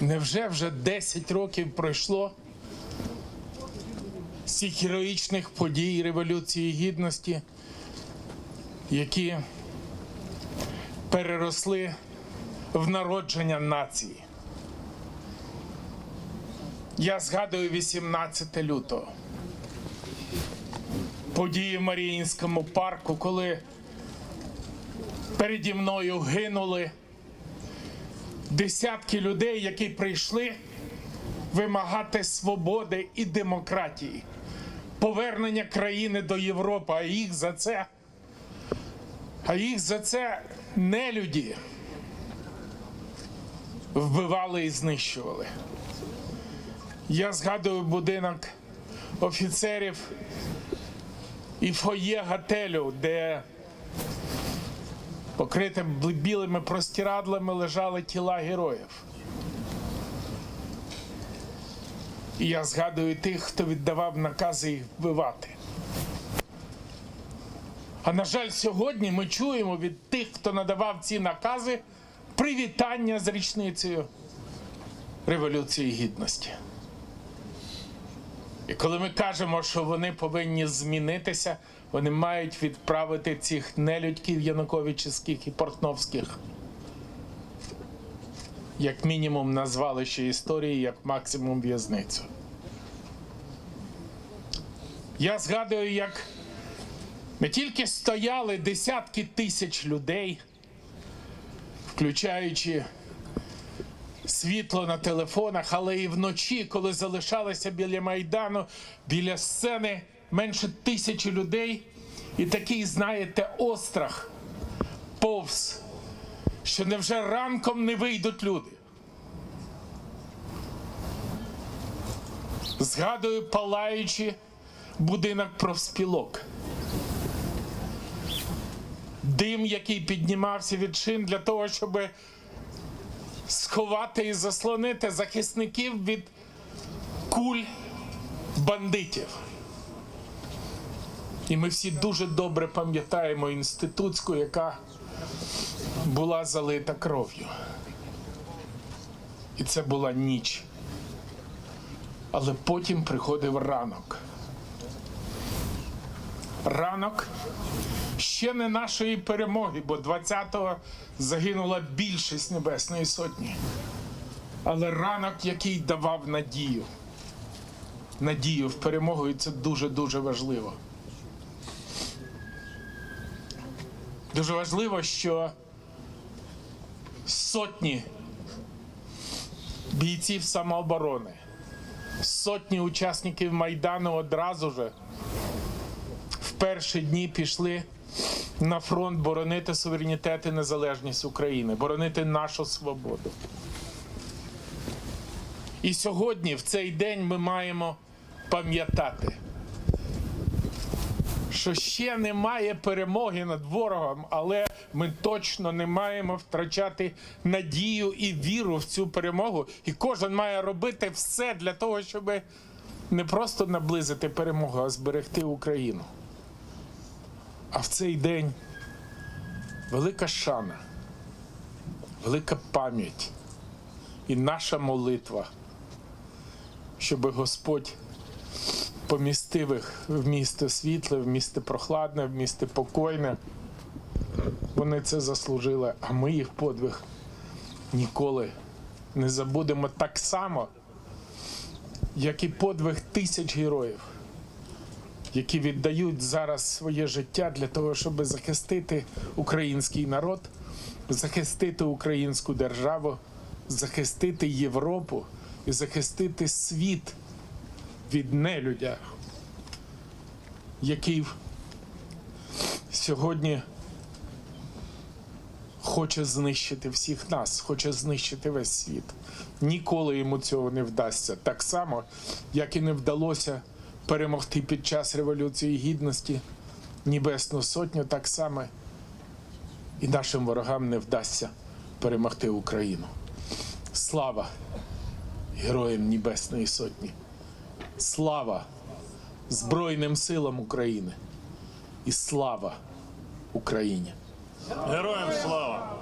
Невже вже 10 років пройшло з цих героїчних подій Революції Гідності, які переросли в народження нації? Я згадую 18 лютого. Події в Маріїнському парку, коли переді мною гинули десятки людей, які прийшли вимагати свободи і демократії, повернення країни до Європи, а їх за це, а їх за це нелюді вбивали і знищували. Я згадую будинок офіцерів і фоє готелю, де покритим білими простирадлами лежали тіла героїв. І я згадую тих, хто віддавав накази їх вбивати. А на жаль, сьогодні ми чуємо від тих, хто надавав ці накази, привітання з річницею Революції Гідності. І коли ми кажемо, що вони повинні змінитися, вони мають відправити цих нелюдьків Януковичівських і Портновських. Як мінімум на звалище історії, як максимум в'язницю. Я згадую, як не тільки стояли десятки тисяч людей, включаючи світло на телефонах, але і вночі, коли залишалися біля майдану, біля сцени менше тисячі людей, і такий, знаєте, острах повз, що невже ранком не вийдуть люди. Згадую, палаючи будинок профспілок. Дим, який піднімався від шин для того, щоб сховати і заслонити захисників від куль бандитів. І ми всі дуже добре пам'ятаємо інститутську, яка була залита кров'ю. І це була ніч. Але потім приходив ранок. Ранок ще не нашої перемоги, бо 20-го загинула більшість Небесної Сотні. Але ранок, який давав надію. Надію в перемогу, і це дуже-дуже важливо. Дуже важливо, що сотні бійців самооборони, сотні учасників Майдану одразу же в перші дні пішли на фронт боронити суверенітет і незалежність України, боронити нашу свободу. І сьогодні, в цей день, ми маємо пам'ятати, що ще немає перемоги над ворогом, але ми точно не маємо втрачати надію і віру в цю перемогу. І кожен має робити все для того, щоб не просто наблизити перемогу, а зберегти Україну. А в цей день велика шана, велика пам'ять і наша молитва, щоб Господь помістив їх в місто світле, в місто прохладне, в місто покойне. Вони це заслужили, а ми їх подвиг ніколи не забудемо так само, як і подвиг тисяч героїв які віддають зараз своє життя для того, щоб захистити український народ, захистити українську державу, захистити Європу і захистити світ від нелюдя, який сьогодні хоче знищити всіх нас, хоче знищити весь світ. Ніколи йому цього не вдасться. Так само, як і не вдалося перемогти під час Революції Гідності Небесну Сотню, так само і нашим ворогам не вдасться перемогти Україну. Слава героям Небесної Сотні! Слава Збройним силам України! І слава Україні! Героям слава!